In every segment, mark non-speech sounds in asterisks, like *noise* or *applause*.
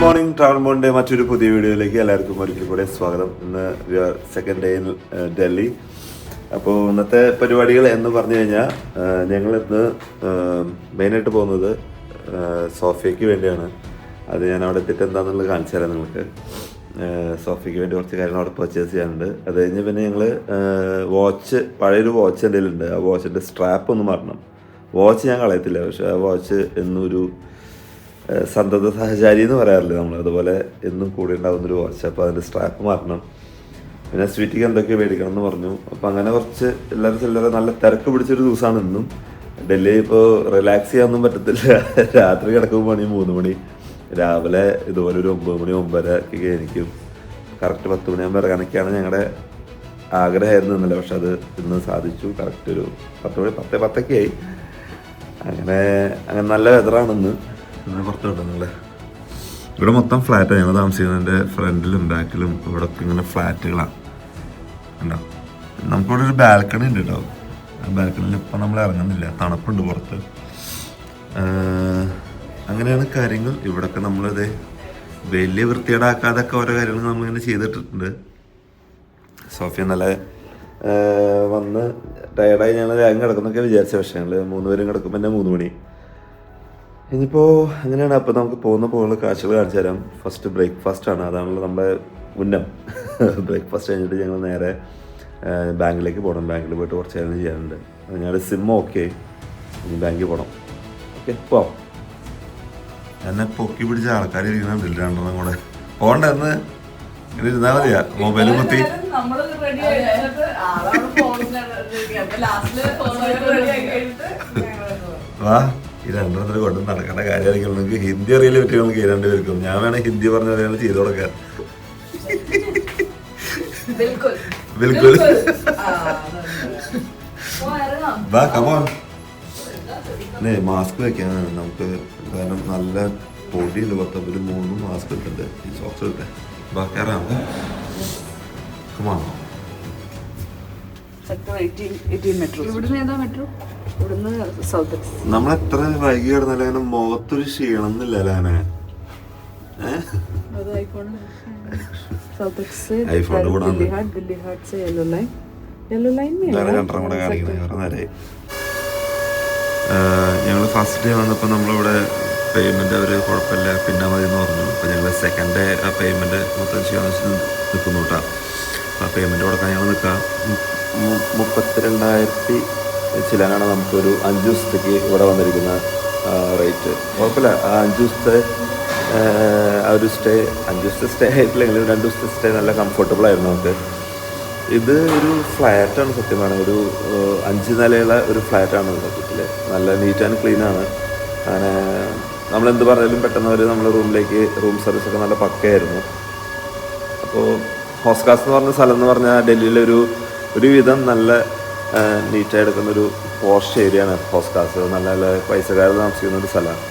Morning travel മോണിന്റെ മറ്റൊരു പുതിയ വീഡിയോയിലേക്ക് എല്ലാവർക്കും ഒരിക്കൽ കൂടെ സ്വാഗതം. ഇന്ന് സെക്കൻഡ് ഡേ ഇൻ ഡൽഹി. അപ്പോൾ ഇന്നത്തെ പരിപാടികൾ എന്ന് പറഞ്ഞു കഴിഞ്ഞാൽ ഞങ്ങൾ ഇന്ന് മെയിനായിട്ട് പോകുന്നത് സോഫയ്ക്ക് വേണ്ടിയാണ്. അത് ഞാൻ അവിടെ എത്തിയിട്ട് എന്താണെന്നുള്ളത് കാണിച്ചു തരാം നിങ്ങൾക്ക്. സോഫയ്ക്ക് വേണ്ടി കുറച്ച് കാര്യങ്ങൾ അവിടെ പർച്ചേസ് ചെയ്യാനുണ്ട്. അത് കഴിഞ്ഞ് പിന്നെ ഞങ്ങൾ വാച്ച് പഴയൊരു വാച്ച് എന്തെങ്കിലും ഉണ്ട്. ആ വാച്ചിന്റെ സ്ട്രാപ്പ് ഒന്ന് മാറണം വാച്ച് ഞാൻ കളയത്തില്ല. പക്ഷേ ആ വാച്ച് എന്നൊരു സന്തത സഹചാരി എന്ന് പറയാറില്ല നമ്മൾ? അതുപോലെ എന്നും കൂടെ ഉണ്ടാകുന്ന ഒരു വാച്ച് അപ്പോൾ അതിന്റെ സ്ട്രാപ്പ് മാറ്റണം. പിന്നെ സ്വീറ്റിക്ക് എന്തൊക്കെ മേടിക്കണം എന്ന് പറഞ്ഞു. അപ്പോൾ അങ്ങനെ കുറച്ച് എല്ലാവരും ചില്ലറ നല്ല തിരക്ക് പിടിച്ചൊരു ദിവസമാണ് ഇന്നും. ഡൽഹി ഇപ്പോൾ റിലാക്സ് ചെയ്യാനൊന്നും പറ്റത്തില്ല. *laughs* രാത്രി കിടക്കുമ്പോൾ മണി മൂന്ന് മണി. രാവിലെ ഇതുപോലെ ഒരു ഒമ്പത് മണി ഒമ്പതര ഒക്കെ എനിക്കും കറക്റ്റ് പത്ത് മണിയാകുമ്പോൾ ഇറങ്ങാനൊക്കെയാണ് ഞങ്ങളുടെ ആഗ്രഹമായിരുന്നു ഇന്നലെ. പക്ഷെ അത് ഇന്ന് സാധിച്ചു. കറക്റ്റ് ഒരു പത്ത് മണി പത്ത് പത്തൊക്കെ ആയി. അങ്ങനെ അങ്ങനെ നല്ല വെതറാണ് ഇന്ന്. ഇന്ന് പുറത്ത് കിട്ടുന്നല്ലേ ഇവിടെ മൊത്തം ഫ്ലാറ്റാണ് ഞങ്ങൾ താമസിക്കുന്നതിന്റെ ഫ്രണ്ടിലും ബാക്കിലും ഇവിടെ ഒക്കെ ഇങ്ങനെ ഫ്ലാറ്റുകളാണ് ഉണ്ടോ നമുക്കിവിടെ ഒരു ബാൽക്കണി ഉണ്ട് കേട്ടോ. ആ ബാൽക്കണിയിൽ ഇപ്പം നമ്മൾ ഇറങ്ങുന്നില്ല. തണുപ്പുണ്ട് പുറത്ത്. അങ്ങനെയാണ് കാര്യങ്ങൾ. ഇവിടൊക്കെ നമ്മളത് വലിയ വൃത്തിയേടാക്കാതൊക്കെ ഓരോ കാര്യങ്ങൾ നമ്മളിങ്ങനെ ചെയ്തിട്ടുണ്ട് സോഫിയ നല്ല വന്ന് ടയർഡായി ഞങ്ങൾ രാഗം കിടക്കുന്നൊക്കെ വിചാരിച്ച പക്ഷേ ഞങ്ങൾ മൂന്ന് പേരും കിടക്കുമ്പോൾ തന്നെ മൂന്ന് മണി. ഇനിയിപ്പോൾ അങ്ങനെയാണ് അപ്പോൾ നമുക്ക് പോകുന്ന പോകുന്ന കാഴ്ചകൾ കാണിച്ചു തരാം. ഫസ്റ്റ് ബ്രേക്ക്ഫാസ്റ്റാണ് ആണ്. അതാണല്ലോ നമ്മുടെ ഉന്നം. *laughs* ബ്രേക്ക്ഫാസ്റ്റ് കഴിഞ്ഞിട്ട് ഞങ്ങൾ നേരെ ബാങ്കിലേക്ക് പോകണം ബാങ്കിൽ പോയിട്ട് കുറച്ച് കാര്യങ്ങൾ ചെയ്യാനുണ്ട്. ഞങ്ങളുടെ സിം ഓക്കെ ഇനി ബാങ്കിൽ പോകണം ഓക്കെ പോവാം. എന്നെ പൊക്കി പിടിച്ച ആൾക്കാർ ഇരിക്കുന്നുണ്ട് രണ്ടെണ്ണം കൂടെ പോകണ്ട എന്ന് ഇങ്ങനെ ഇരുന്നാൽ മതിയാ. മൊബൈലും കുത്തി. വാ. ഈ രണ്ടെണ്ണത്തിന് കൊണ്ടും നടക്കേണ്ട കാര്യമായിരിക്കും. നിങ്ങൾക്ക് ഹിന്ദി അറിയില്ല പറ്റുമെങ്കിൽ രണ്ടുപേർക്കും ഞാൻ വേണേൽ ഹിന്ദി പറഞ്ഞ കാര്യങ്ങൾ ചെയ്തു കൊടുക്കാൻ ബിൽക്കുൽ. വാ കമോൺ അല്ലേ മാസ്ക് വെക്കാൻ നമുക്ക് കാരണം നല്ല പൊടിയുണ്ട്. പത്ത് ഒരു മൂന്ന് മാസ്ക് ഇട്ടുണ്ട് ഈ സോക്സ് ഇട്ടെ. വാ കയറാം come on sector eighteen eighteen metro ഇവിടുന്ന് ഏതാ മെട്രോ നമ്മൾ എത്ര വൈകി കിടന്നാലും മുഖത്തൊരു ക്ഷീണം എന്നില്ലല്ലേ ഐഫോണിന്റെ കൂടെ ഫസ്റ്റ് ഡേ വന്നപ്പോ നമ്മളിവിടെ പേയ്മെന്റ് അവർ കുഴപ്പമില്ല. പിന്നെ മതി എന്ന് പറഞ്ഞു. അപ്പൊ ഞങ്ങൾ സെക്കൻഡ് ഡേ ആ പേയ്മെന്റ് മൊത്തം ചെയ്യാമെന്ന് നിൽക്കുന്നു കേട്ടാ ആ പേയ്മെന്റ് കൊടുക്കാൻ ഞങ്ങൾ നിൽക്കാം മുപ്പത്തിരണ്ടായിരത്തി ചിലാനാണ് നമുക്കൊരു അഞ്ച് ദിവസത്തേക്ക് ഇവിടെ വന്നിരിക്കുന്ന റേറ്റ് കുഴപ്പമില്ല. ആ അഞ്ച് ദിവസത്തെ ആ, ഒരു സ്റ്റേ അഞ്ച് ദിവസത്തെ സ്റ്റേ ആയിട്ടില്ലെങ്കിലും രണ്ട് ദിവസത്തെ സ്റ്റേ നല്ല കംഫർട്ടബിൾ ആയിരുന്നു നമുക്ക്. ഇത് ഒരു ഫ്ലാറ്റാണ് സത്യമാണ് ഒരു അഞ്ച് നിലയുള്ള ഒരു ഫ്ലാറ്റാണ് സത്യത്തിൽ നല്ല നീറ്റ് ആൻഡ് ക്ലീൻ ആണ്. അങ്ങനെ നമ്മളെന്ത് പറഞ്ഞാലും പെട്ടെന്ന് അവർ നമ്മുടെ റൂമിലേക്ക് റൂം സർവീസ് ഒക്കെ നല്ല പക്കയായിരുന്നു. അപ്പോൾ ഹോസ്കാസ് എന്ന് പറഞ്ഞ സ്ഥലം എന്ന് പറഞ്ഞാൽ ഡൽഹിയിലൊരു ഒരു ഒരുവിധം നല്ല നീറ്റായി എടുക്കുന്ന ഒരു പോസ്റ്റ് ഏരിയയാണ് ഹോസ്കാസ് നല്ല നല്ല പൈസക്കാർ താമസിക്കുന്ന ഒരു സ്ഥലമാണ്.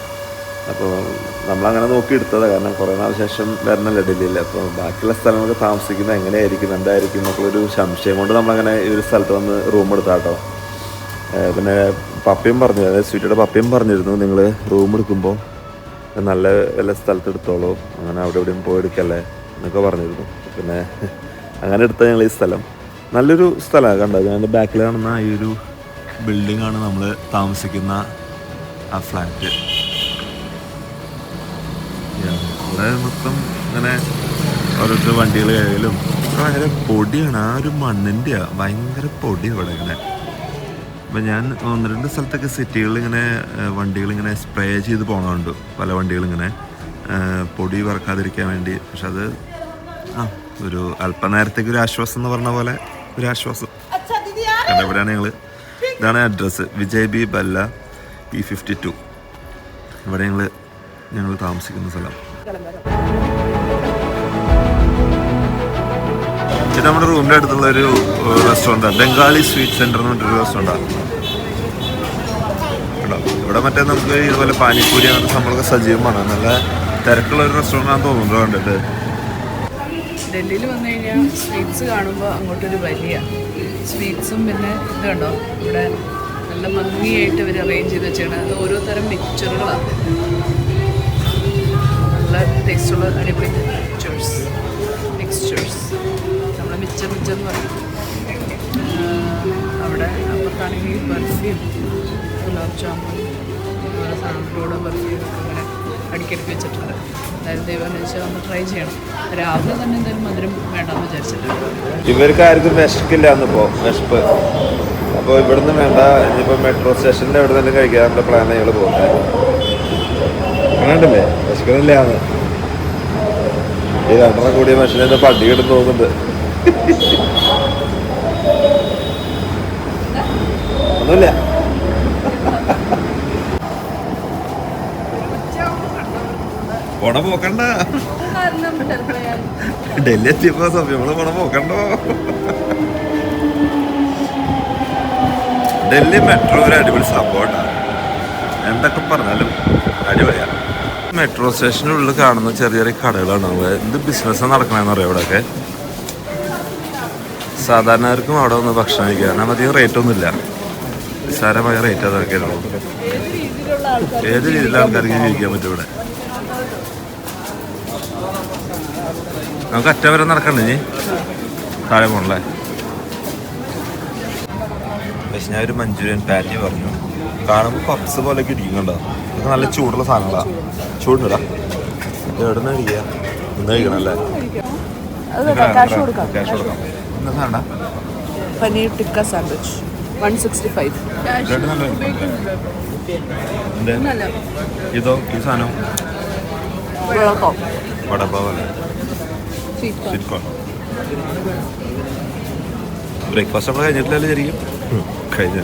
അപ്പോൾ നമ്മളങ്ങനെ നോക്കി എടുത്തതാണ് കാരണം കുറേ നാൾ ശേഷം വരണല്ല ഡൽഹിയിൽ. അപ്പോൾ ബാക്കിയുള്ള സ്ഥലങ്ങളൊക്കെ താമസിക്കുന്നത് എങ്ങനെയായിരിക്കും എന്തായിരിക്കും എന്നുള്ളൊരു സംശയം കൊണ്ട് നമ്മളങ്ങനെ ഈ ഒരു സ്ഥലത്ത് വന്ന് റൂം എടുത്താട്ടോ. പിന്നെ പപ്പയും പറഞ്ഞു അതായത് സ്വീറ്റിയുടെ പപ്പയും പറഞ്ഞിരുന്നു നിങ്ങൾ റൂം എടുക്കുമ്പോൾ നല്ല വല്ല സ്ഥലത്ത് എടുത്തോളൂ. അങ്ങനെ അവിടെ എവിടെയും പോയി എടുക്കല്ലേ എന്നൊക്കെ പറഞ്ഞിരുന്നു. പിന്നെ അങ്ങനെ എടുത്ത ഞങ്ങൾ ഈ സ്ഥലം. നല്ലൊരു സ്ഥലമാണ് കണ്ടത് അതിന്റെ ബാക്കിൽ കാണുന്ന ഈ ഒരു ബിൽഡിംഗ് ആണ് നമ്മൾ താമസിക്കുന്ന ആ ഫ്ലാറ്റ് ഇവിടെ മൊത്തം ഇങ്ങനെ ഓരോരുത്തർ വണ്ടികൾ കഴിയലും ഭയങ്കര പൊടിയാണ്. ആ ഒരു മണ്ണിന്റെ ഭയങ്കര പൊടി ഇവിടെ ഇങ്ങനെ. അപ്പം ഞാൻ ഒന്ന് രണ്ട് സ്ഥലത്തൊക്കെ സിറ്റികളിൽ ഇങ്ങനെ വണ്ടികൾ ഇങ്ങനെ സ്പ്രേ ചെയ്ത് പോകണമുണ്ട് പല വണ്ടികളിങ്ങനെ പൊടി വറക്കാതിരിക്കാൻ വേണ്ടി. പക്ഷെ അത് ആ ഒരു അല്പനേരത്തേക്ക് ഒരു ആശ്വാസം എന്ന് പറഞ്ഞ പോലെ ഒരു ആശ്വാസം കണ്ട ഇവിടെയാണ് ഞങ്ങൾ ഇതാണ് അഡ്രസ്സ് വിജയ് ബി ബല്ല പി ഫിഫ്റ്റി ടു ഇവിടെ ഞങ്ങൾ ഞങ്ങൾ താമസിക്കുന്ന സ്ഥലം. ഇത് നമ്മുടെ റൂമിന്റെ അടുത്തുള്ള ഒരു റെസ്റ്റോറന്റാണ് ബംഗാളി സ്വീറ്റ് സെന്റർ എന്ന് പറഞ്ഞൊരു റെസ്റ്റോറന്റാണ് കേട്ടോ ഇവിടെ മറ്റേ നമുക്ക് ഇതുപോലെ പാനിപ്പൂരി അങ്ങനത്തെ സംഭവമൊക്കെ സജീവമാണ്. നല്ല തിരക്കുള്ള ഒരു റെസ്റ്റോറന്റ് ആണെന്ന് തോന്നുന്നു കണ്ടിട്ട്. ഡൽഹിയിൽ വന്നു കഴിഞ്ഞാൽ സ്വീറ്റ്സ് കാണുമ്പോൾ അങ്ങോട്ടൊരു വലിയ സ്വീറ്റ്സും പിന്നെ ഇതുണ്ടോ? ഇവിടെ നല്ല ഭംഗിയായിട്ട് ഇവർ അറേഞ്ച് ചെയ്ത് വെച്ചാണ്. അത് ഓരോ തരം മിക്സ്ചറുകളാണ് നല്ല ടേസ്റ്റുള്ള അടിപൊളി മിക്സ്ചേഴ്സ് മിക്സ്ചേഴ്സ് നമ്മൾ മിച്ചർ മിച്ചർ എന്ന് പറയും. അവിടെ അപ്പുറത്താണെങ്കിൽ ബർഫിയും ഗുലാബ് ജാമുൻ അതുപോലെ സാമ്പിളോടെ ബർഫിയും അടുക്കിടയ്ക്ക് വെച്ചിട്ടുണ്ട്. അതായത് ദൈവം വെച്ചാൽ ഒന്ന് ട്രൈ ചെയ്യണം. രാവിലെ തന്നെ എന്തായാലും മധുരം വേണ്ടെന്ന് വിചാരിച്ചിട്ടുണ്ട്. ഇവർക്ക് ആർക്കും വിശക്കില്ല എന്നിപ്പോ വിശപ്പ്. അപ്പോൾ ഇവിടുന്ന് വേണ്ട ഇനിയിപ്പോൾ മെട്രോ സ്റ്റേഷനിൽ എവിടെ നിന്ന് കഴിക്കാനുള്ള പ്ലാൻ ഞങ്ങൾ പോകുന്നത്. വിശക്കുന്നില്ല വിശക്കണില്ലാന്ന് ഈ രണ്ടെണ്ണം കൂടിയ മനുഷ്യനെ പട്ടി കിട്ടുന്നു തോന്നുന്നുണ്ട്. ഒന്നുമില്ല. പോണ പോക്കണ്ട ഡൽഹി എത്തിയപ്പോ സമയങ്ങൾ പോണ പോക്കണ്ടോ ഡൽഹി മെട്രോ ഒരു അടിപൊളി സംഭവമാണ് എന്തൊക്കെ പറഞ്ഞാലും അടിപൊളിയാണ് മെട്രോ സ്റ്റേഷനുള്ളിൽ കാണുന്ന ചെറിയ ചെറിയ കടകളാണ് അവിടെ. എന്ത് ബിസിനസ് നടക്കണമെന്ന് അറിയാം ഇവിടെയൊക്കെ സാധാരണക്കാർക്കും അവിടെ വന്ന് ഭക്ഷണം കഴിക്കാൻ കാരണം അധികം റേറ്റ് ഒന്നുമില്ല നിസ്സാരമായ റേറ്റ് അതൊക്കെ ഏത് രീതിയിലുള്ള ആൾക്കാർക്ക് ജീവിക്കാൻ പറ്റും ഇവിടെ? നമുക്ക് അറ്റ വരെ നടക്കണ്ടേ ഇനി? താഴെ പോണല്ലേ? പക്ഷെ ഞാൻ ഒരു മഞ്ചൂരിയൻ പാറ്റി പറഞ്ഞു. കാണുമ്പോൾ പപ്സ് പോലെയൊക്കെ ഇരിക്കുന്നുണ്ടോ? ഇതൊക്കെ നല്ല ചൂടുള്ള സാധനങ്ങളാണ് ചൂടുണ്ടാ എവിടെ നിന്ന് കഴിക്കുക ഇന്ന് കഴിക്കണല്ലേ? എന്താ സാധനം? Paneer tikka sandwich. One sixty five. ഇതോ ഈ സാധനം? വടപ്പാവല്ലേ സ്വീറ്റ് കോൺ ബ്രേക്ക്ഫാസ്റ്റ് നമ്മൾ കഴിഞ്ഞിട്ടില്ലല്ലോ ശരിക്കും കഴിഞ്ഞ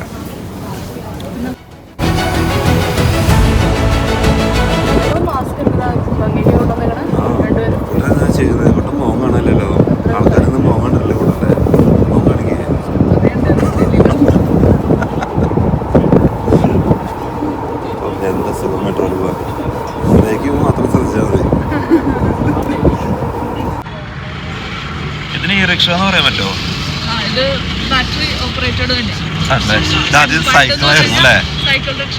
റിക്ഷ എന്ന് പറയാൻ പറ്റുമോ? ആ ഇത് ബാറ്ററി ഓപ്പറേറ്റഡ് തന്നെയാണ് അല്ലേ? ഇതാദ്യം സൈക്കിളായിരുന്നു അല്ലേ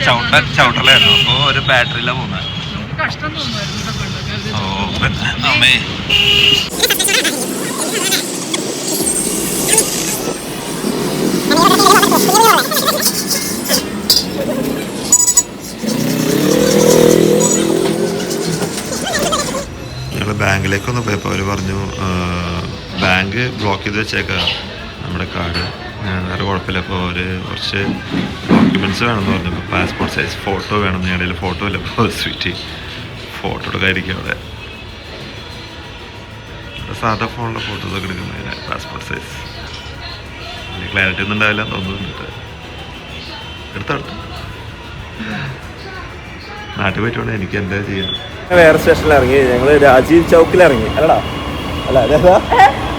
ചവിട്ട ചവിട്ടലായിരുന്നു അപ്പോൾ ഒരു ബാറ്ററിയിലാണ് പോകുന്നത് ഓ പിന്നെ അമ്മേ. ഞങ്ങൾ ബാങ്കിലേക്കൊന്ന് പോയപ്പോൾ അവർ പറഞ്ഞു ബാങ്ക് ബ്ലോക്ക് ചെയ്ത് വെച്ചേക്കാം നമ്മുടെ കാർഡ്. വേറെ കുഴപ്പമില്ല. അപ്പോൾ അവർ കുറച്ച് ഡോക്യുമെന്റ്സ് വേണമെന്ന് പറഞ്ഞു. അപ്പോൾ പാസ്പോർട്ട് സൈസ് ഫോട്ടോ വേണമെന്ന് ഇടയിൽ ഫോട്ടോ ഇല്ല അപ്പോൾ സ്വീറ്റ് ഫോട്ടോ എടുക്കാതിരിക്കും അവിടെ. സാധാ ഫോണിലെ ഫോട്ടോസൊക്കെ എടുക്കുന്നത് പാസ്പോർട്ട് സൈസ് വലിയ ക്ലാരിറ്റി ഒന്നും ഉണ്ടാവില്ല എന്ന് തോന്നുന്നുണ്ട് എടുത്തെടുത്തു നാട്ടിൽ പോയിട്ടുണ്ട് എനിക്ക് എന്താ ചെയ്യാം വേറെ സ്റ്റേഷനിൽ ഇറങ്ങി. ഞങ്ങൾ രാജീവ് ചൗക്കിൽ ഇറങ്ങി. അല്ലടാ. അല്ല ഏതാ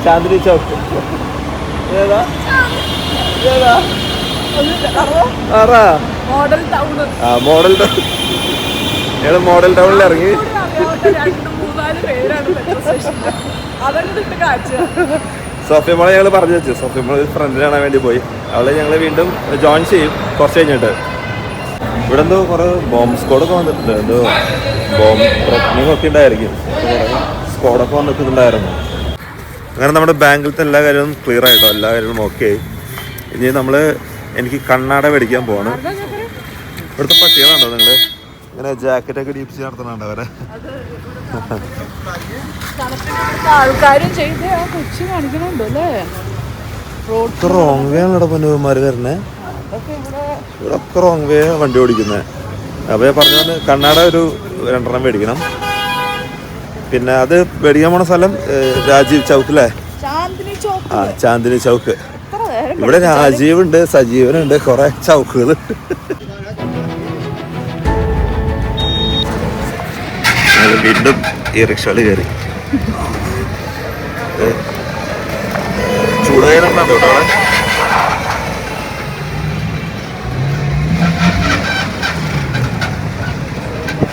ചാന്ദിനി ചോക്ക്. ഏതാ? ഏതാ? Model town. ആ മോഡൽ ടൗൺ ഞങ്ങൾ മോഡൽ ടൗണിൽ ഇറങ്ങി. രണ്ട് മൂന്നാൽ പേരാണ് മെട്രോ സ്റ്റേഷനിൽ അതങ്ങോട്ട് ഇട്ട് കാഴ്ച സോഫിയ മോളെ ഞങ്ങൾ പറഞ്ഞു വെച്ചു. സോഫിയ മോളെ ഫ്രണ്ടിന് കാണാൻ വേണ്ടി പോയി. അവളെ ഞങ്ങൾ വീണ്ടും ജോയിൻ ചെയ്യും. കുറച്ച് കഴിഞ്ഞിട്ട്. ഇവിടെ എന്തോ കുറെ ബോംബ് സ്ക്വാഡൊക്കെ വന്നിട്ടുണ്ട്. എന്തോ ബോംബ് ഒക്കെ ഉണ്ടായിരിക്കും. സ്ക്വാഡൊക്കെ വന്നിട്ടുണ്ടായിരുന്നു. അങ്ങനെ നമ്മുടെ ബാങ്കിലത്തെ എല്ലാ കാര്യവും ക്ലിയർ ആയിട്ടോ? എല്ലാ കാര്യങ്ങളും ഓക്കെ ആയി ഇനി നമ്മൾ എനിക്ക് കണ്ണാട മേടിക്കാൻ പോവാണ്. ഇവിടുത്തെ പട്ടികളുണ്ടോ നിങ്ങൾ ഇങ്ങനെ ജാക്കറ്റൊക്കെ ഡീപ്സി നടത്തുന്നുണ്ടോ അവരെ? ആൾക്കാരും ചെയ്ത് ആ കൊച്ചു കാണിക്കണുണ്ടോ അല്ലേ റോഡ് റോങ് വേ ആണല്ലോ പൊന്നുമാര് വരണേ ഇവിടെ ഒക്കെ റോങ് വേ വണ്ടി ഓടിക്കുന്നേ. അപ്പോൾ ഞാൻ പറഞ്ഞ കണ്ണാട ഒരു രണ്ടെണ്ണം മേടിക്കണം. പിന്നെ അത് മേടിക്കാൻ പോണ സ്ഥലം രാജീവ് ചൗക്ക് അല്ലേ ആ ചാന്ദിനി ചൗക്ക്. ഇവിടെ രാജീവ് ഉണ്ട് സജീവനുണ്ട് കുറെ ചൗക്കുകളുണ്ട് വീണ്ടും ഈ റിക്ഷയിൽ കയറി ചൂടായിരുന്നു കേട്ടോ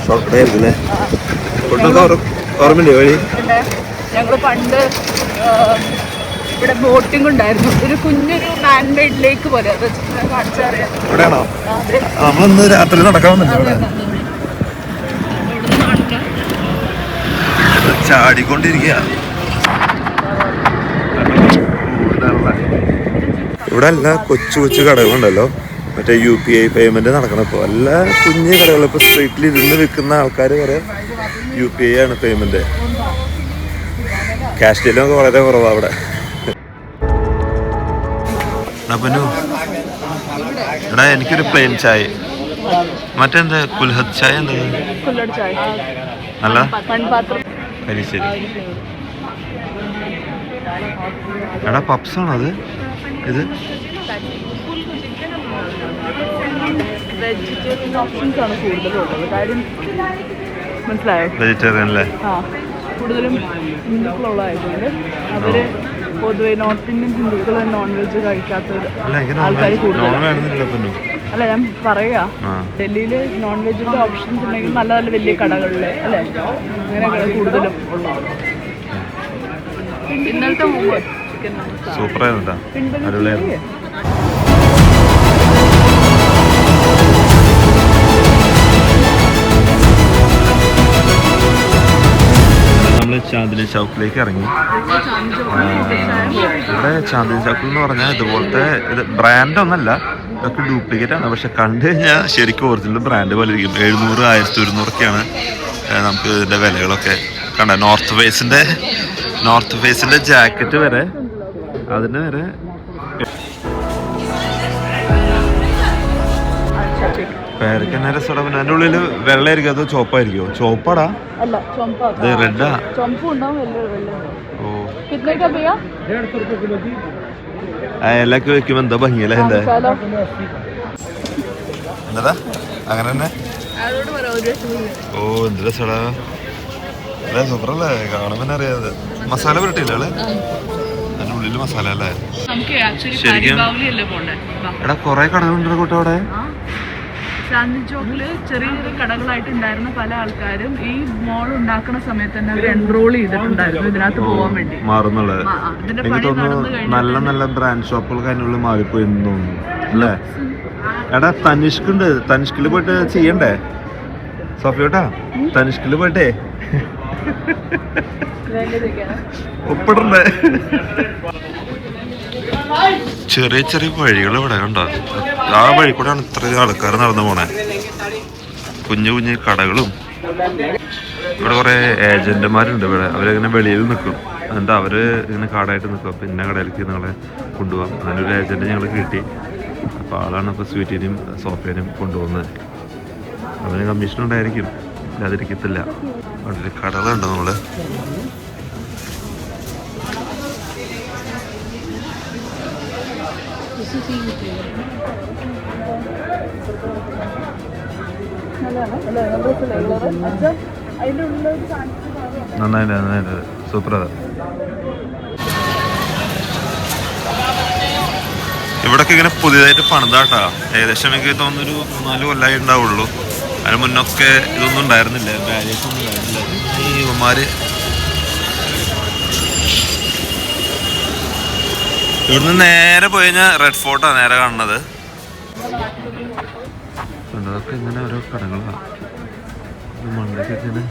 ഷോർട്ട് ആയിരുന്നു അല്ലേ കൊണ്ടൊക്കെ ഓർമ്മയില്ലേ വഴി? ഞങ്ങൾ പണ്ട് ഇവിടെ ബോട്ടിംഗ് ഉണ്ടായിരുന്നു. ഒരു കുഞ്ഞൊരു മാൻ മെയ്ഡ് ലേക്ക് പോലെ അത്. കാണിച്ചറിയാം നമ്മളിന്ന് രാത്രി നടക്കാൻ ഇവിടെ ചാടിക്കൊണ്ടിരിക്കുക ഇവിടെ എല്ലാ കൊച്ചു കൊച്ചു കടകളുണ്ടല്ലോ. മറ്റേ യു പി ഐ പേയ്മെന്റ് നടക്കണപ്പോ എല്ലാ കുഞ്ഞു കടകളും ഇപ്പൊ സ്ട്രീറ്റിൽ ഇരുന്ന് വിൽക്കുന്ന ആൾക്കാർ വരെ യു പി ഐ ആണ് പേയ്മെന്റ് ക്യാഷ് ഡീലൊക്കെ വളരെ കുറവാണ് അവിടെ. അപ്പനു എടാ എനിക്കൊരു പ്ലെയിൻ ചായ. മറ്റെന്താ? കുൽഹത്ത് ചായ എന്താ? അല്ല? ശരി എടാ പപ്സ് ആണോ അത്? ഇത്? വെജിറ്റേറിയൻ ഓപ്ഷൻസ് ആണ് കൂടുതലുള്ളത് കാര്യം മനസ്സിലായോ? വെജിറ്റേറിയൻ അല്ലേ ആ. കൂടുതലും ഹിന്ദുക്കളുള്ളതായതുകൊണ്ട് അവർ പൊതുവെ നോർത്ത് ഇന്ത്യൻ ഹിന്ദുക്കൾ നോൺ വെജ് കഴിക്കാത്തവര് അല്ല ആൾക്കാർ അല്ല ഞാൻ പറയാ. ഡൽഹിയിൽ ഡൽഹിയിൽ നോൺ വെജിന്റെ ഓപ്ഷൻസ് ഉണ്ടെങ്കിൽ നല്ല നല്ല വലിയ കടകളിൽ അല്ലെ? അങ്ങനെ കൂടുതലും ഉള്ളതാണ് ഇന്നലത്തെ സൂപ്പറായിരുന്നു അടിപൊളിയായിരുന്നു. നമ്മൾ ചാന്ദിനി ചൗക്കിലേക്ക് ഇറങ്ങി. ഇവിടെ ചാന്ദിനി ചൗക്കിൽ എന്ന് പറഞ്ഞാൽ ഇതുപോലത്തെ ഇത് ബ്രാൻഡൊന്നല്ല ഇതൊക്കെ ഡ്യൂപ്ലിക്കേറ്റ് ആണ്. പക്ഷെ കണ്ടു കഴിഞ്ഞാൽ ശരിക്കും ഒറിജിനൽ ബ്രാൻഡ് പോലെ ഇരിക്കും. എഴുന്നൂറ് ആയിരത്തി ഒരുന്നൂറൊക്കെയാണ് നമുക്ക് ഇതിന്റെ വിലകളൊക്കെ കണ്ട നോർത്ത് ഫേസിന്റെ നോർത്ത് ഫേസിന്റെ ജാക്കറ്റ് വരെ അതിന് വരെ പേരക്കന്നേര സ്വടം അതിന്റെ ഉള്ളിൽ വെള്ളയായിരിക്കും അതോ ചോപ്പായിരിക്കോ ചോപ്പാടാ അല്ല ചുമപ്പാ റെഡാ. വെള്ള- ഓ. भैया അയലൊക്കെ വെക്കുമ്പോൾ എന്താ ഭംഗിയല്ലേ എന്റെ മസാല. അങ്ങനെ തന്നെ? ഓ എന്ത് രസടാ. അല്ലേ സൂപ്പറല്ലേ? കാണുമ്പോൾ അറിയാതെ മസാല പുരട്ടിയില്ല അല്ലേ അതിന്റെ ഉള്ളിൽ മസാല അല്ലേ? ആക്ച്വലി ശരിക്കും? ഹരിബാവലി അല്ലേ പോണ്ടേ? എടാ കൊറേ കടകളുണ്ട് കൂട്ടം അവിടെ ആ. ചാന്ദി ചോക്കിൽ ചെറിയ ചെറിയ കടകളായിട്ട് ഉണ്ടായിരുന്ന പല ആൾക്കാരും ഈ മോൾ ഉണ്ടാക്കുന്ന സമയത്ത് തന്നെ അവർ എൻറോൾ ചെയ്തിട്ടുണ്ടായിരുന്നു. ഇതിനകത്ത് പോകാൻ വേണ്ടി. മാറുന്നുള്ളത് എനിക്ക് പണി നടന്നു തോന്നുന്നു നല്ല നല്ല ബ്രാൻഡ് ഷോപ്പുകൾ അതിനുള്ളിൽ മാറിപ്പോയി എന്ന് തോന്നുന്നു. അല്ലേ? എടാ തനിഷ്ക് ഉണ്ട് തനിഷ്കിൽ പോയിട്ട് ചെയ്യണ്ടേ? സഫിയോട്ടാ തനിഷ്കിൽ പോയിട്ടേ. ഒപ്പിടണ്ടേ? ചെറിയ ചെറിയ വഴികൾ ഇവിടെ കണ്ടോ? ആ വഴി കൂടെയാണ് ഇത്രയും ആൾക്കാർ നടന്നു പോണേ. കുഞ്ഞു കുഞ്ഞു കടകളും. ഇവിടെ കുറെ ഏജന്റുമാരുണ്ട് ഇവിടെ. അവരിങ്ങനെ വെളിയിൽ നിൽക്കും. എന്നിട്ട് അവർ ഇങ്ങനെ കാടായിട്ട് നിൽക്കും. അപ്പൊ ഇന്ന കടയിലേക്ക് നിങ്ങളെ കൊണ്ടുപോകാം. അങ്ങനെ ഒരു ഏജന്റ് ഞങ്ങൾ കിട്ടി. അപ്പൊ ആളാണ് ഇപ്പൊ സ്വീറ്റിനെയും സോഫിയനെയും കൊണ്ടുപോകുന്നത്. അവന് കമ്മീഷൻ ഉണ്ടായിരിക്കും. അതിരിക്കത്തില്ല ഒരു കടകളുണ്ട് നമ്മൾ. നന്നായിട്ട് നന്നായിട്ട് സൂപ്പർ ഇവിടൊക്കെ ഇങ്ങനെ പുതിയതായിട്ട് പണിതാട്ടാ. ഏകദേശം എനിക്ക് തോന്നുന്നൊരു മൂന്നാൽ കൊല്ലമായി ഉണ്ടാവുള്ളൂ. അതിന് മുന്നൊക്കെ ഇതൊന്നും ഉണ്ടായിരുന്നില്ല. ബാരിയേഴ്സ് ഒന്നും ഉണ്ടായിരുന്നില്ല. ഈ ഇവന്മാര് ഇവിടുന്ന് നേരെ പോയി കഴിഞ്ഞാൽ റെഡ് ഫോർട്ടാണ് നേരെ കാണുന്നത്. അതൊക്കെ ഇങ്ങനെ ഓരോ കടകളാണ് മണ്ടൊക്കെ ഇങ്ങനെ.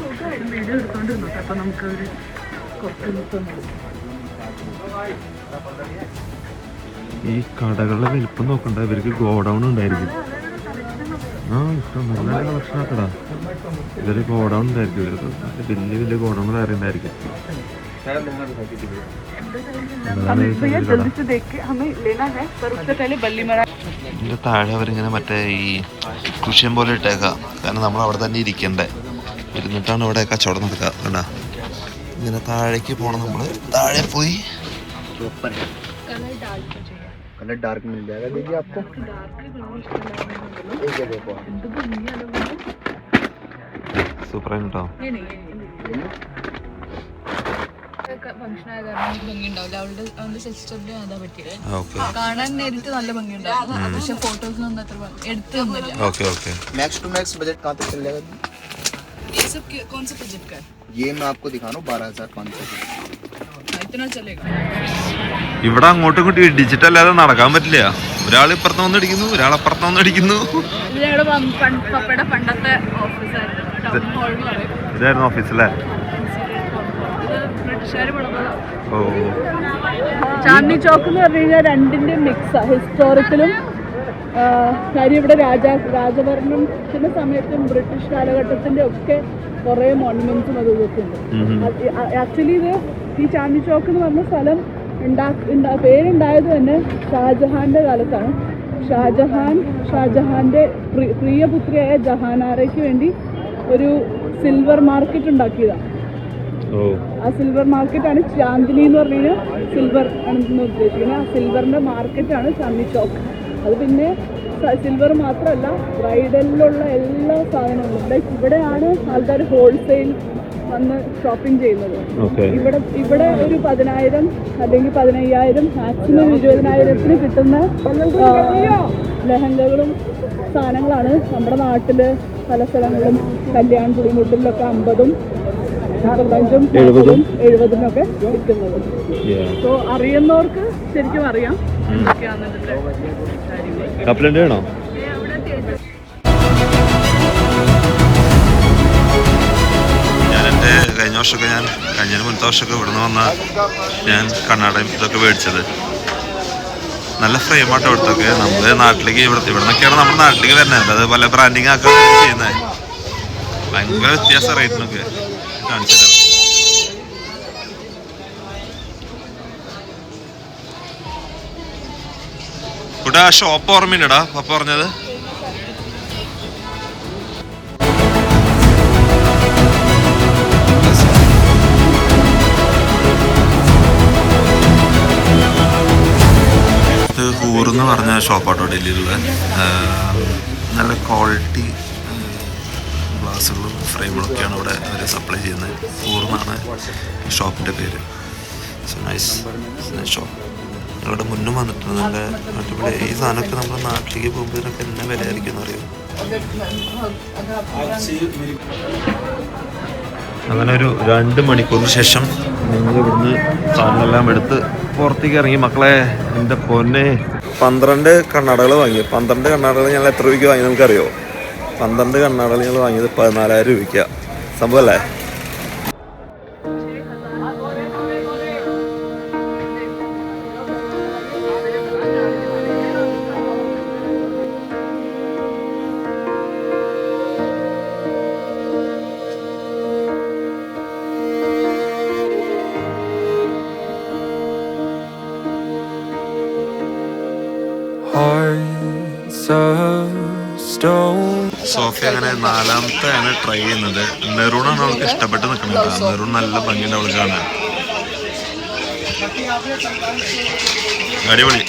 ഈ കടകളുടെ വലിപ്പം നോക്കണ്ട ഇവർക്ക് ഗോഡൗൺ ഉണ്ടായിരിക്കും. ആ ഇഷ്ടം നല്ല കളക്ഷൻ ആക്കടാ. ഗോഡൗൺ ഉണ്ടായിരിക്കും. ഇവർക്ക് വലിയ വലിയ ഗോഡൗൺ വേറെ ഉണ്ടായിരിക്കും അതാണ് ഈ भैया സൈഡിൽ കട. जल्दी से देख के हमें लेना है पर उससे पहले बल्ली मरा ഇതിന്റെ താഴെ അവരിങ്ങനെ മറ്റേ ഈ കുഷ്യൻ പോലെ ഇട്ടേക്കാം കാരണം നമ്മൾ അവിടെ തന്നെ ഇരിക്കണ്ടേ ഇരുന്നിട്ടാണ് ഇവിടെ കച്ചവടം നടക്കുക കണ്ടാ ഇങ്ങനെ താഴേക്ക് പോണം നമ്മള് താഴെ പോയി कलर डार्क मिल जाएगा दीजिए आपको एक जगह पर സൂപ്പർ ആയിട്ട് കേട്ടോ ഫംഗ്ഷൻ ആയ കാരണം ഭംഗിയുണ്ടാവില്ല അവളുടെ അവളുടെ സിസ്റ്ററിന്റെ അതാ പറ്റിയത് ഓക്കെ കാണാൻ നേരിട്ട് നല്ല ഭംഗിയുണ്ടാവും പക്ഷെ ഫോട്ടോസിനൊന്നും അത്ര ഭംഗി- എടുത്തു തന്നില്ല okay okay max to max budget कहाँ तक चल जाएगा ये सब के- कौन सा प्रोजेक्ट का है ये मैं आपको दिखा रहा हूँ बारह हजार पाँच सौ हाँ, इतना चलेगा ഇവിടെ അങ്ങോട്ടും ഇങ്ങോട്ടും ഇടിച്ചിട്ട് അല്ലാതെ നടക്കാൻ പറ്റില്ല ഒരാൾ ഇപ്പുറത്ത് വന്ന് അടിക്കുന്നു ഒരാൾ അപ്പുറത്ത് വന്ന് അടിക്കുന്നു ഇത് ഞങ്ങളുടെ ചാന്ദി ചോക്ക് എന്ന് പറഞ്ഞു കഴിഞ്ഞാൽ രണ്ടിന്റെ മിക്സാ ഹിസ്റ്റോറിക്കലും കാര്യം ഇവിടെ രാജാ രാജഭരണത്തിന്റെ സമയത്തും ബ്രിട്ടീഷ് കാലഘട്ടത്തിന്റെ ഒക്കെ കുറെ മോണുമെന്റ്സും അത് ഇതൊക്കെ ഉണ്ട് ആക്ച്വലി ഇത് ഈ ചാന്ദി ചോക്ക് എന്ന് പറഞ്ഞ സ്ഥലം ഉണ്ടാ പേരുണ്ടായത് തന്നെ ഷാജഹാന്റെ കാലത്താണ്. ഷാജഹാൻ ഷാജഹാന്റെ പ്രിയപുത്രിയായ ജഹാനാരയ്ക്ക് വേണ്ടി ഒരു സിൽവർ മാർക്കറ്റ് ഉണ്ടാക്കിയതാണ് ആ സിൽവർ മാർക്കറ്റ് ആണ് ചാന്ദിനി എന്ന് പറഞ്ഞു സിൽവർ ആണെന്ന് ഉദ്ദേശിക്കുന്നത്. ആ സിൽവറിന്റെ ആണ് ചാന്ദി ചോക്ക് അത് പിന്നെ സിൽവർ മാത്രമല്ല ബ്രൈഡലിലുള്ള എല്ലാ സാധനങ്ങളും. ലൈക്ക് ഇവിടെയാണ് ആൾക്കാർ ഹോൾസെയിൽ വന്ന് ഷോപ്പിംഗ് ചെയ്യുന്നത്. ഇവിടെ ഇവിടെ ഒരു പതിനായിരം അല്ലെങ്കിൽ പതിനയ്യായിരം മാക്സിമം ഇരുപതിനായിരത്തിന് കിട്ടുന്ന ലഹങ്കകളും സാധനങ്ങളാണ് നമ്മുടെ നാട്ടിൽ പല സ്ഥലങ്ങളും കല്യാൺ പുളിമുട്ടിലൊക്കെ അമ്പതും എഴുപതും. എഴുപതിനൊക്കെ കിട്ടുന്നത് സോ അറിയുന്നവർക്ക് ശരിക്കും അറിയാം എന്തൊക്കെയാണ് ഇതിന്റെ കഴിഞ്ഞ വർഷമൊക്കെ ഞാൻ കഴിഞ്ഞ മുന്നത്തെ വർഷമൊക്കെ ഇവിടുന്ന് വന്ന ഞാൻ കണ്ണാടയും ഇതൊക്കെ മേടിച്ചത്. നല്ല ഫ്രെയിമാട്ടോ ഇവിടുത്തൊക്കെ. നമ്മുടെ നാട്ടിലേക്ക് ഇവിടെ ഇവിടെ നിന്നൊക്കെയാണ് നമ്മുടെ നാട്ടിലേക്ക് വരുന്നത്. അത് പല ബ്രാൻഡിങ് ആക്കാൻ ചെയ്യുന്നത്. ഭയങ്കര വ്യത്യാസം റേറ്റിനൊക്കെ കാണിച്ചു തരാം ഷോപ്പ് ഓർമ്മയുണ്ടടാ പപ്പ പറഞ്ഞത്. ഹൂർ എന്ന് പറഞ്ഞ ഷോപ്പാട്ടോ ഡൽഹിയിലുള്ള. നല്ല ക്വാളിറ്റി ഗ്ലാസ്സുകളും ഫ്രെയിമുകളൊക്കെയാണ് ഇവിടെ അവർ സപ്ലൈ ചെയ്യുന്നത്. പൂർണമാണ് ഷോപ്പിന്റെ പേര്. സോ നൈസ് ഷോപ്പ് ഇവിടെ മുന്നും വന്നിട്ടുണ്ട്. നല്ല അടിപൊളി. ഈ സാധനമൊക്കെ നമ്മുടെ നാട്ടിലേക്ക് പോകുമ്പോൾ ഇതിനൊക്കെ എന്നെ വിലയായിരിക്കും എന്നറിയാം? അങ്ങനെ ഒരു രണ്ട് മണിക്കൂറിന് ശേഷം നിങ്ങൾ ഇവിടുന്ന് സാധനങ്ങളെല്ലാം എടുത്ത് പുറത്തേക്ക് ഇറങ്ങി. മക്കളെ എന്റെ പൊന്നെ. പന്ത്രണ്ട് കണ്ണാടകൾ വാങ്ങി. പന്ത്രണ്ട് കണ്ണാടകൾ ഞങ്ങൾ എത്ര രൂപയ്ക്ക് വാങ്ങി നമുക്കറിയോ? പന്ത്രണ്ട് കണ്ണാടകൾ വാങ്ങിയത് പതിനാലായിരം രൂപയ്ക്കാണ് സംഭവമല്ലേ അങ്ങനെ നാലാമത്തെ ആണ് ട്രൈ ചെയ്യുന്നത് മെറൂണാണ് അവൾക്ക് ഇഷ്ടപ്പെട്ട് നിൽക്കുന്നത് നെറൂൺ നല്ല ഭംഗിയുണ്ട് അവൾക്കാണ് കാണാൻ. അടിപൊളി.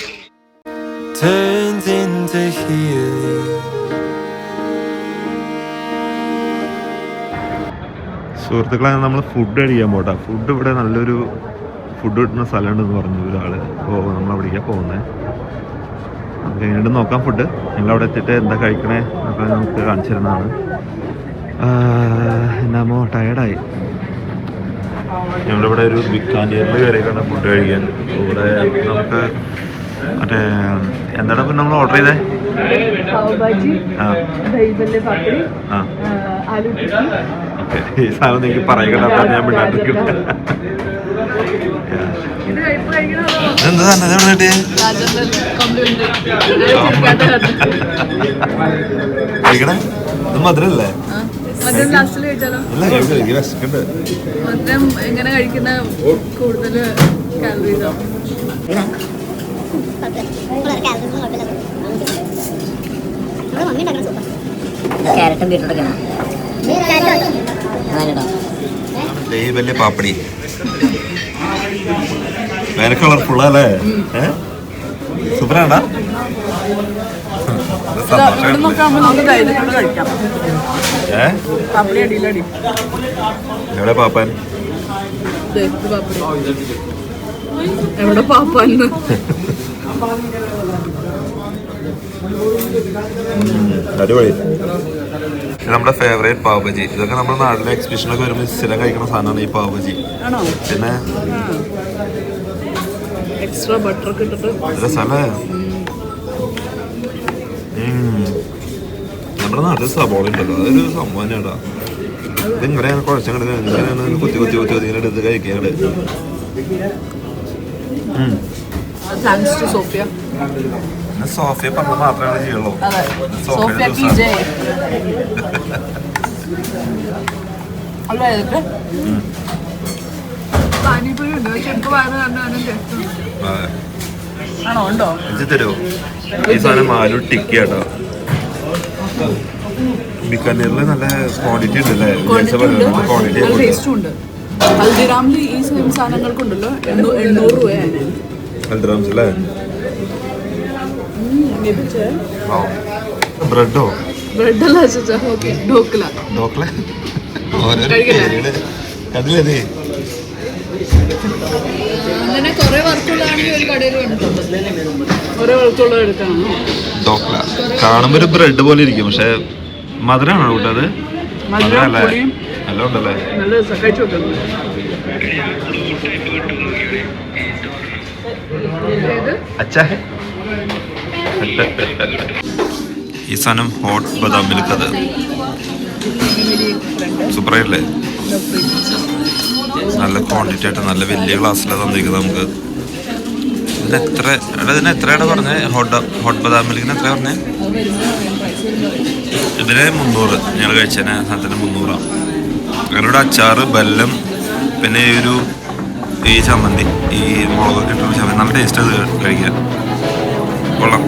Turns into healing. സുഹൃത്തുക്കളെ നമ്മൾ ഫുഡ് കഴിക്കാൻ പോട്ടെ. ഫുഡ് ഇവിടെ നല്ലൊരു ഫുഡ് കിട്ടുന്ന സ്ഥലമുണ്ടെന്ന് പറഞ്ഞു ഒരാൾ. അപ്പോൾ നമ്മൾ അവിടേക്കാണ് പോകുന്നത് നമുക്ക് എങ്ങനെയുണ്ട് നോക്കാം ഫുഡ് ഞങ്ങൾ അവിടെ എത്തിയിട്ട് എന്താ കഴിക്കണേ? അപ്പൊ നമുക്ക് കാണിച്ചിരുന്നതാണ് എന്നാമോ ടയർഡായി ഞങ്ങളിവിടെ ഒരു ബിഗ് കാന്റീനിൽ കയറിയിട്ടാണ് ഫുഡ് കഴിക്കാൻ. ഇവിടെ നമുക്ക് മറ്റേ എന്താണ് ഇപ്പം നമ്മൾ ഓർഡർ ചെയ്തേ? ഓക്കെ. ഈ സാധനം നിങ്ങൾക്ക് പറയണ്ട ഞാൻ മിണ്ടാണ്ടിരിക്കും എന്താ തന്നെ ഇതെവിടെ കിട്ടിയേ കഴിക്കണേ ഇത് മധുരല്ലേ? മധുരം എങ്ങനെ കഴിക്കുന്ന കൂടുതൽ കാലറീസ് ആവും ക്യാരറ്റും ബീട്രൂട്ടൊക്കെയാണ് അതാണ് കേട്ടോ ഈ വലിയ പാപ്പടി. വേറെ കളർഫുൾ അല്ലേ? സൂപ്പറാണ്ടാ. എവിടെ പാപ്പാൻ? എവിടെ അടിപൊളി. നമ്മുടെ ഫേവറേറ്റ് പാവബജി ഇതൊക്കെ നമ്മുടെ നാട്ടിലെ എക്സിബിഷനൊക്കെ വരുമ്പോൾ സ്ഥിരം കഴിക്കുന്ന സാധനമാണ് ഈ പാവബജി പിന്നെ എക്സ്ട്രാ ബട്ടർ ഒക്കെ ഇട്ടിട്ട് നമ്മുടെ നാട്ടിൽ സബോള ഉണ്ടല്ലോ. അതൊരു സംഭവം തന്നെയാടാ. ഇത് കുഴച്ചങ്ങോട്ട് ഇങ്ങനെയാണ് കുത്തി കുത്തി കുത്തി കുത്തി ഇങ്ങനെ എടുത്ത് കഴിക്കാണ്ട്. Thanks to Sophia. സോഫിയ പറഞ്ഞ മാത്രമേ ചെയ്യുള്ളൂ. സോഫിയ അല്ല ഇതൊക്കെ പാനിപ്പൂരി ഉണ്ട് പക്ഷെ എനിക്ക് വയറ് കാരണം ടേസ്റ്റ് അതെ. ആണോ? ഉണ്ടോ? ഇത് തരുമോ? ഈ സാധനം ആലു ടിക്കി കേട്ടോ. ബിക്കാനീറിൽ നല്ല ക്വാണ്ടിറ്റി ഉണ്ട്. ക്വാണ്ടിറ്റി ഹൽദിറാമിൽ ഈ സെയിം സാധനങ്ങൾക്കുണ്ടല്ലോ. എണ്ണൂ- എണ്ണൂറ് രൂപയാണ് ഹൽദിറാംസ് അല്ലേ? ബ്രെഡോ? ബ്രെഡ് അല്ല ചേച്ചാ ഓക്കെ. *laughs* ഓരോ. കണ്ടില്ലേ നീ അങ്ങനെ കുറെ വർക്കുള്ളതാണെങ്കിൽ ഒരു കടയിൽ എടുക്കണം ഡോക്ല കാണുമ്പോ ഒരു ബ്രെഡ് പോലെ ഇരിക്കും പക്ഷെ മധുരമാണോ കൂട്ടത് മധുരമല്ലേ നല്ല ഉണ്ടല്ലേ അച്ഛാ. ഈ സാധനം ഹോട്ട് ബദാം മിൽക്ക് അത് സൂപ്പറായില്ലേ നല്ല ക്വാണ്ടിറ്റി ആയിട്ട് നല്ല വലിയ ഗ്ലാസ്സിലാണ് തന്നിരിക്കുന്നത് നമുക്ക്. ഇതിന് ഇതിന് എത്രയാണ് പറഞ്ഞത് ഹോട്ട് ഹോട്ട് ബദാം മിൽക്കിന് എത്ര പറഞ്ഞത് ഇതിന് മുന്നൂറ്. ഞങ്ങൾ കഴിച്ചതിന് സാധനത്തിന് മുന്നൂറാണ് ഞങ്ങളുടെ അച്ചാറ് ബെല്ലം പിന്നെ ഈ ഒരു ഈ ചമ്മന്തി ഈ മുളകൊക്കെ ഇട്ടുള്ള ചമ്മന്തി. നല്ല ടേസ്റ്റ് അത് കഴിക്കാൻ. കൊള്ളാം.